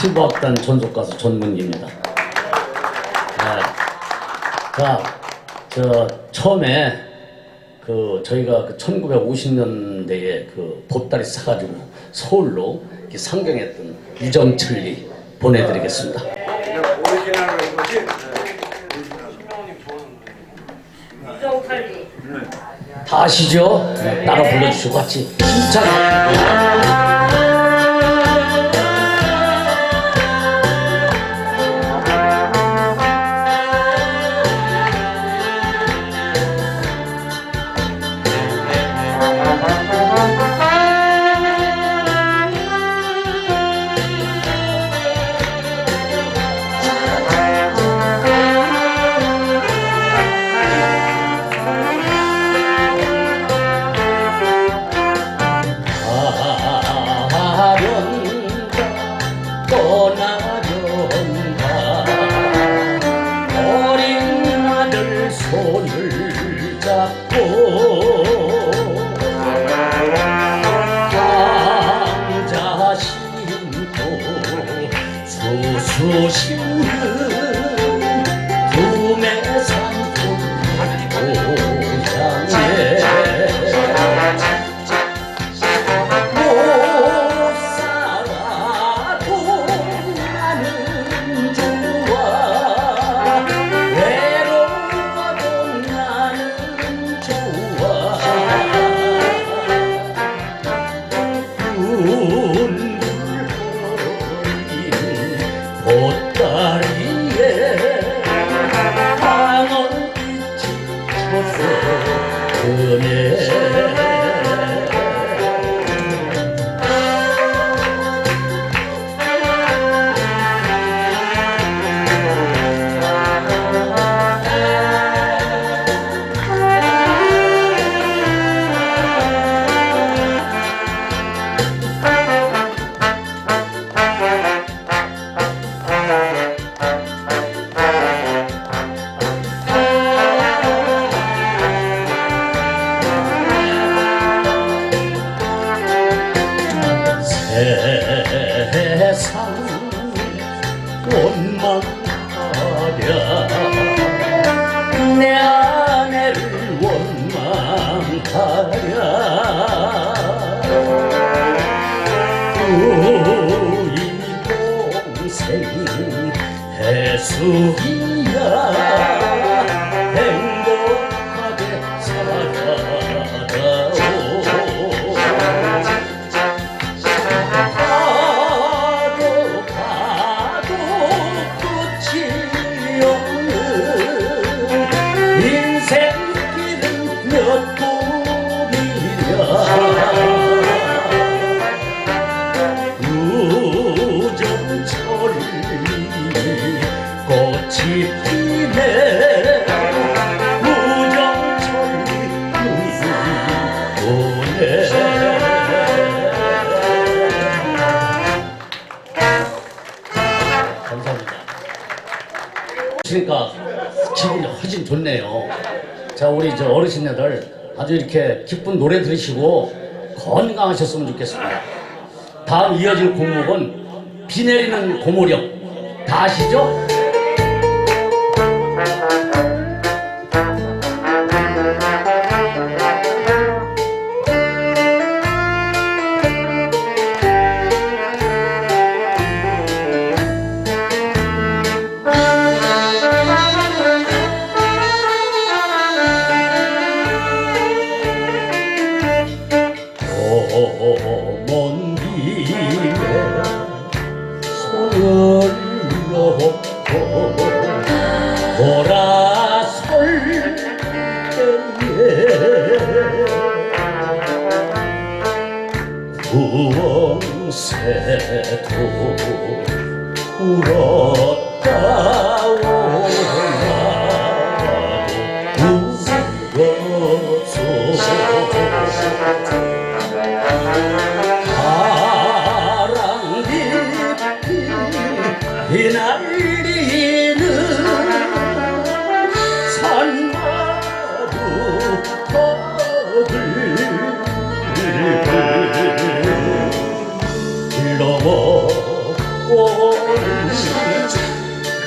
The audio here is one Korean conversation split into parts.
피부학단 전속가수 전문기입니다. 네. 자, 저 처음에 그 저희가 그 1950년대에 그 보따리 사가지고 서울로 이렇게 상경했던 유정철리 보내드리겠습니다. 다 아시죠? 네, 따라 불러주시고 같이 힘차게. 잡고 세상 원망하랴. 내 아내를 원망하랴. 우리 동생 해수 그러니까 기분이 훨씬 좋네요. 자, 우리 저 어르신네들 아주 이렇게 기쁜 노래 들으시고 건강하셨으면 좋겠습니다. 다음 이어질 곡목은 비 내리는 고모령. 다 아시죠? 먼 길에 손을 놓고 돌아설 때에 부엉새도 울었다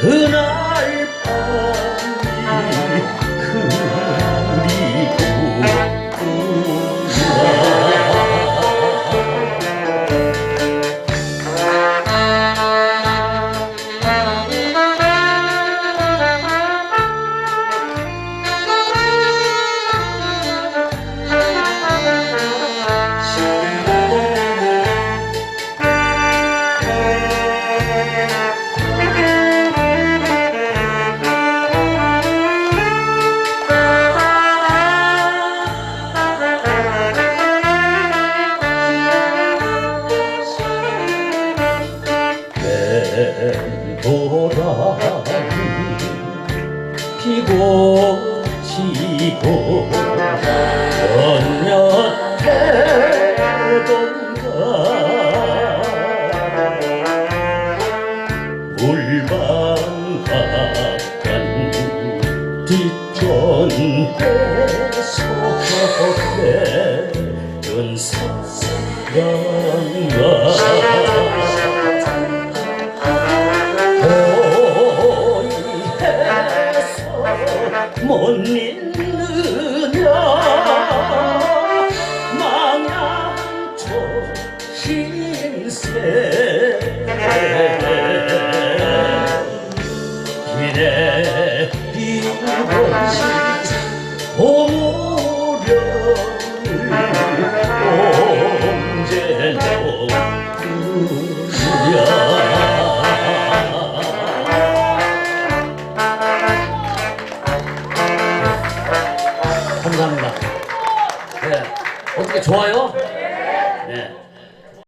그날 물만 가간 뒷전에 속에 연사랑가 호의해서 못믿 길에 비워진 고무령을 언제나 감사합니다. 네. 어떻게 좋아요?